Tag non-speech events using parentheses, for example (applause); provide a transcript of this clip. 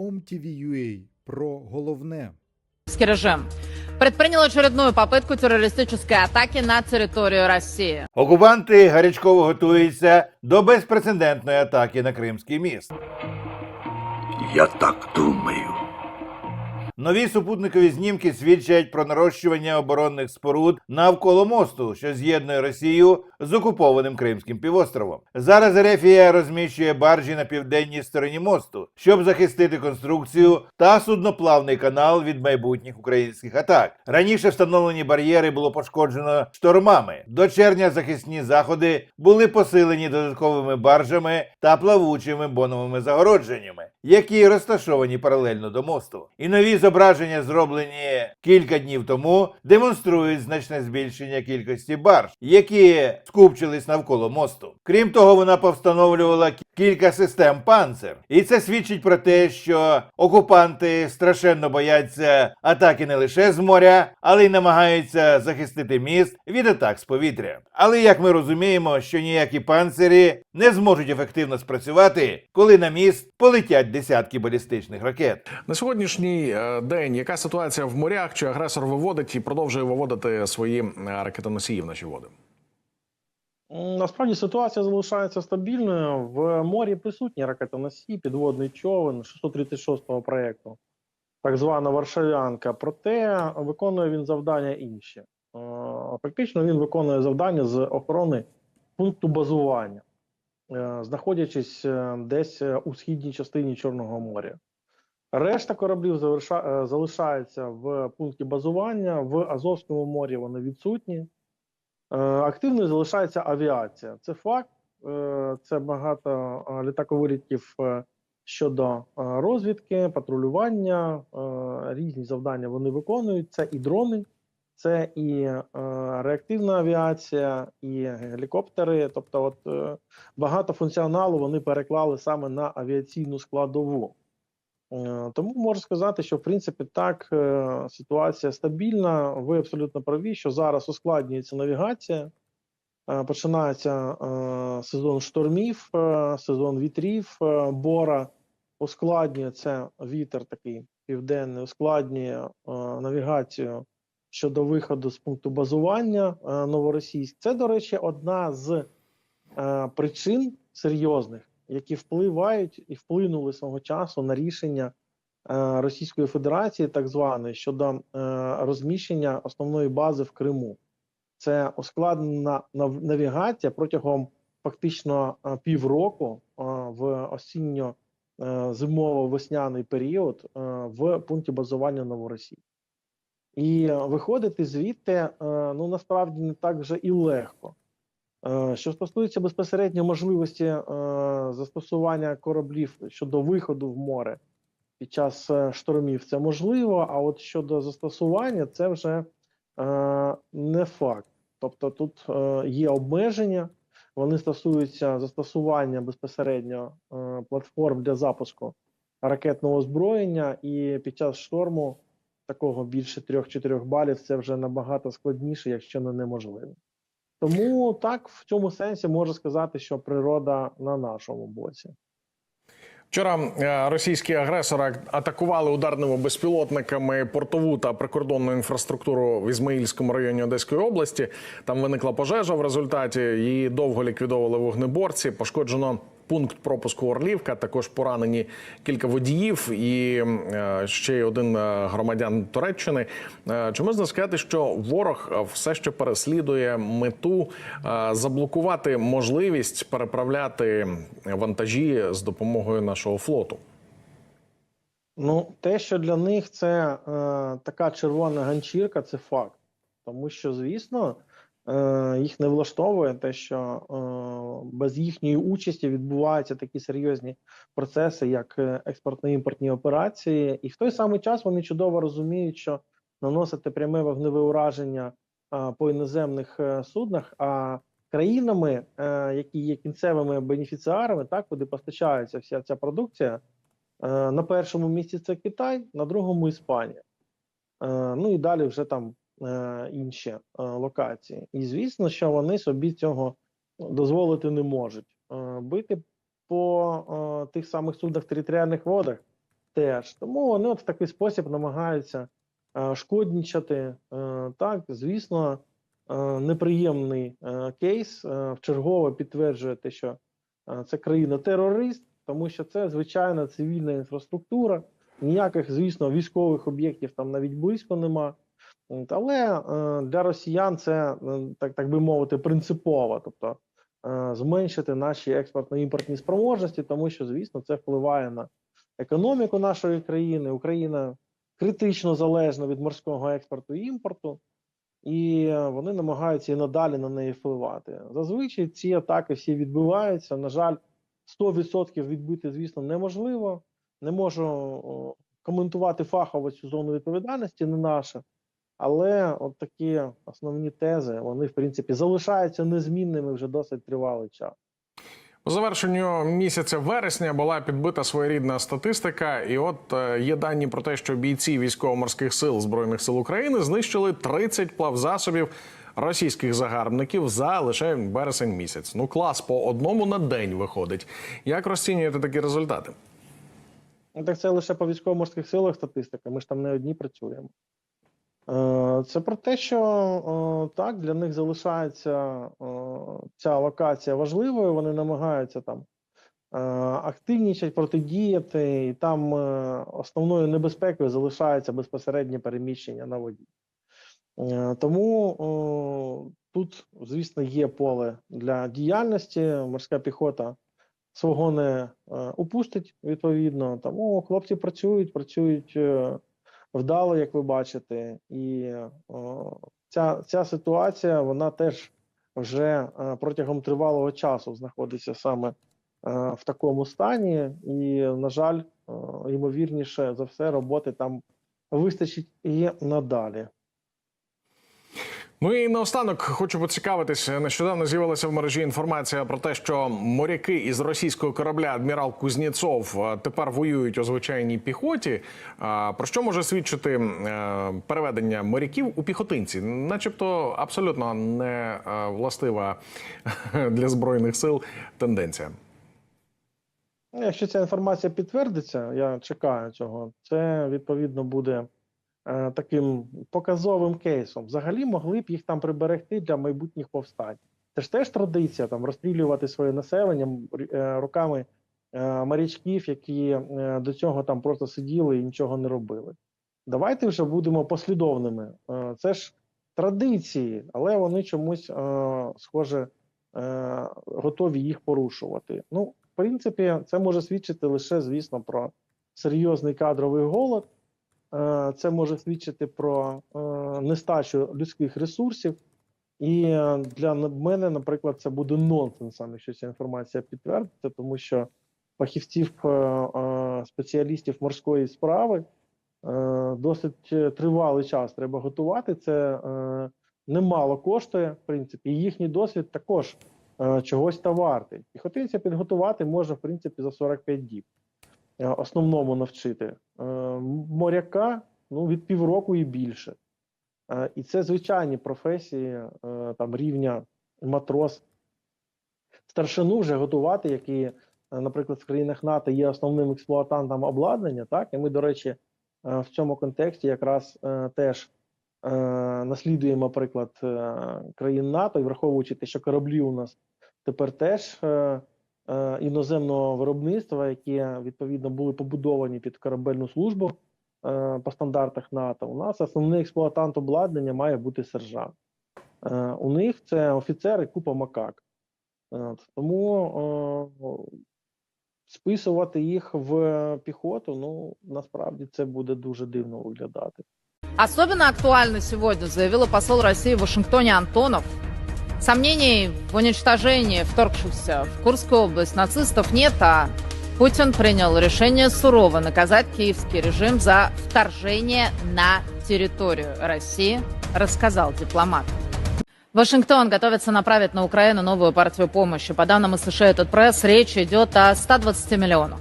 OMTV.ua про головне. Российский режим предпринял очередную попытку террористической атаки на территорию России. Окупанти гарячково готуються до безпрецедентної атаки на Кримський міст. Я так думаю. Нові супутникові знімки свідчать про нарощування оборонних споруд навколо мосту, що з'єднує Росію з окупованим Кримським півостровом. Зараз Ерефія розміщує баржі на південній стороні мосту, щоб захистити конструкцію та судноплавний канал від майбутніх українських атак. Раніше встановлені бар'єри було пошкоджено штормами. До червня захисні заходи були посилені додатковими баржами та плавучими боновими загородженнями, які розташовані паралельно до мосту. І нові зображення, зроблені кілька днів тому, демонструють значне збільшення кількості барж, які скупчились навколо мосту. Крім того, вона повстановлювала кілька систем панцир, і це свідчить про те, що окупанти страшенно бояться атаки не лише з моря, але й намагаються захистити міст від атак з повітря. Але як ми розуміємо, що ніякі панцирі не зможуть ефективно спрацювати, коли на міст полетять десятки балістичних ракет. На сьогоднішній е, день яка ситуація в морях? Чи агресор виводить і продовжує виводити свої е, ракетоносії в наші води? Насправді ситуація залишається стабільною. В морі присутні ракетоносії, підводний човен 636-го проєкту, так звана Варшавянка. Проте виконує він завдання інші. Е, Фактично він виконує завдання з охорони пункту базування, е, знаходячись е, десь у східній частині Чорного моря. Решта кораблів залишається в пункті базування. В Азовському морі вони відсутні. Е, Активною залишається авіація. Це факт. Е, Це багато е, літаковилітів щодо розвідки, патрулювання, різні завдання вони виконують. Це і дрони, це і реактивна авіація, і гелікоптери. Тобто, от багато функціоналу вони переклали саме на авіаційну складову. Е, Тому можу сказати, що в принципі так е, ситуація стабільна. Ви абсолютно праві, що зараз ускладнюється навігація. Е, Починається сезон штормів, сезон вітрів, бора. Ускладнюється вітер такий південний, ускладнює навігацію щодо виходу з пункту базування Новоросійськ. Це, до речі, одна з причин серйозних, які впливають і вплинули свого часу на рішення е, Російської Федерації, так званої, щодо е, розміщення основної бази в Криму. Це ускладнена навігація протягом фактично е, півроку в осінньо е, зимово-весняний період в пункті базування Новоросії. І виходити звідти ну насправді не так вже і легко. Е, Що стосується безпосередньо можливості е, застосування кораблів щодо виходу в море під час е, штормів, це можливо. А от щодо застосування, це вже не факт. Тобто тут є обмеження, вони стосуються застосування безпосередньо платформ для запуску ракетного озброєння, і під час шторму такого більше 3-4 балів це вже набагато складніше, якщо не неможливо. Тому так в цьому сенсі можна сказати, що природа на нашому боці. Вчора е, російські агресори атакували ударними безпілотниками портову та прикордонну інфраструктуру в Ізмаїльському районі Одеської області. Там виникла пожежа. В результаті її довго ліквідовували вогнеборці. Пошкоджено пункт пропуску Орлівка. Також поранені кілька водіїв і е, ще один е, громадян Туреччини. Е, Чи можна сказати, що ворог все ще переслідує мету заблокувати можливість переправляти вантажі з допомогою нашого флоту? Ну, те, що для них це е, така червона ганчірка, це факт. Тому що, звісно, їх не влаштовує те, що е, без їхньої участі відбуваються такі серйозні процеси, як е, експортно-імпортні операції, і в той самий час вони чудово розуміють, що наносити пряме вогневе ураження е, по іноземних е, суднах, а країнами, е, які є кінцевими бенефіціарами, так куди постачається вся ця продукція. Е, На першому місці це Китай, на другому Іспанія. Е, Ну і далі вже там е, інші е, локації. І звісно, що вони собі цього дозволити не можуть. Е, Бити по е, тих самих судах територіальних водах теж. Тому вони от в такий спосіб намагаються е, шкоднічати. Е, так, звісно, е, неприємний е, кейс е, вчергове підтверджує те, що е, це країна-терорист, тому що це звичайна цивільна інфраструктура. Ніяких, звісно, військових об'єктів там навіть близько нема. Але е, для росіян це е, так, так би мовити, принципово, тобто е, зменшити наші експортно-імпортні спроможності, тому що, звісно, це впливає на економіку нашої країни. Україна критично залежна від морського експорту і імпорту, і вони намагаються і надалі на неї впливати. Зазвичай ці атаки всі відбуваються. На жаль, 100% відбити, звісно, неможливо. Не можу коментувати фахово цю зону відповідальності, не наша. Але от такі основні тези, вони в принципі залишаються незмінними вже досить тривалий час. По завершенню місяця вересня була підбита своєрідна статистика, і от е, є дані про те, що бійці військово-морських сил збройних сил України знищили 30 плавзасобів російських загарбників за лише вересень місяць. Ну клас по одному на день виходить. Як розцінюєте такі результати? Ну, Так це лише по військово-морських силах статистика. Ми ж там не одні працюємо. Е, Це про те, що е, так для них залишається е, ця локація важливою. Вони намагаються там активнічать, протидіяти, і там основною небезпекою залишається безпосереднє переміщення на воді. Тому тут, звісно, є поле для діяльності. Морська піхота свого не упустить відповідно. Тому хлопці працюють, працюють вдало, як ви бачите, і о, ця, ця ситуація вона теж вже е, протягом тривалого часу знаходиться саме е, в такому стані, і, на жаль, ймовірніше за все, роботи там вистачить і надалі. Ну і наостанок хочу поцікавитись. Нещодавно з'явилася в мережі інформація про те, що моряки із російського корабля адмірал Кузнєцов тепер воюють у звичайній піхоті. Про що може свідчити е, переведення моряків у піхотинці, начебто абсолютно не властива (laughs) для збройних сил тенденція. Ну, Якщо ця інформація підтвердиться, я чекаю цього. Це відповідно буде таким показовим кейсом. Взагалі могли б їх там приберегти для майбутніх повстань. Це ж теж традиція там розстрілювати своє населення рі- е, руками е, морячків, які е, до цього там просто сиділи і нічого не робили. Давайте вже будемо послідовними. Е, це ж традиції, але вони чомусь, е, схоже, е, готові їх порушувати. Ну, в принципі, це може свідчити лише, звісно, про серйозний кадровий голод. Е, Це може свідчити про е, нестачу людських ресурсів. І для мене, наприклад, це буде нонсенсом, якщо ця інформація підтвердиться, тому що фахівців е, спеціалістів морської справи досить тривалий час треба готувати. Це немало коштує, в принципі, і їхній досвід також чогось та вартий. Піхотинця підготувати можна, в принципі, за 45 діб. Е, Основному навчити. Е, Моряка ну, від півроку і більше. Е, І це звичайні професії там рівня матрос. Старшину вже готувати, які, наприклад, в країнах НАТО є основним експлуатантом обладнання. Так, і ми, до речі, в цьому контексті якраз теж наслідуємо приклад країн НАТО, і враховуючи те, що кораблі у нас тепер теж іноземного виробництва, які відповідно були побудовані під корабельну службу е, по стандартах НАТО. У нас основний експлуатант обладнання має бути сержант. Е, у них це офіцери купа макак. Тому е, списувати їх в піхоту, ну насправді це буде дуже дивно виглядати. Особенно актуально сегодня заявила посол России в Вашингтоне Антонов. Сомнений в уничтожении вторгшихся в Курскую область нацистов нет, а Путин принял решение сурово наказать киевский режим за вторжение на территорию России, рассказал дипломат. Вашингтон готовится направить на Украину новую партию помощи. По данным США, этот пресс, речь идет о 120 миллионах.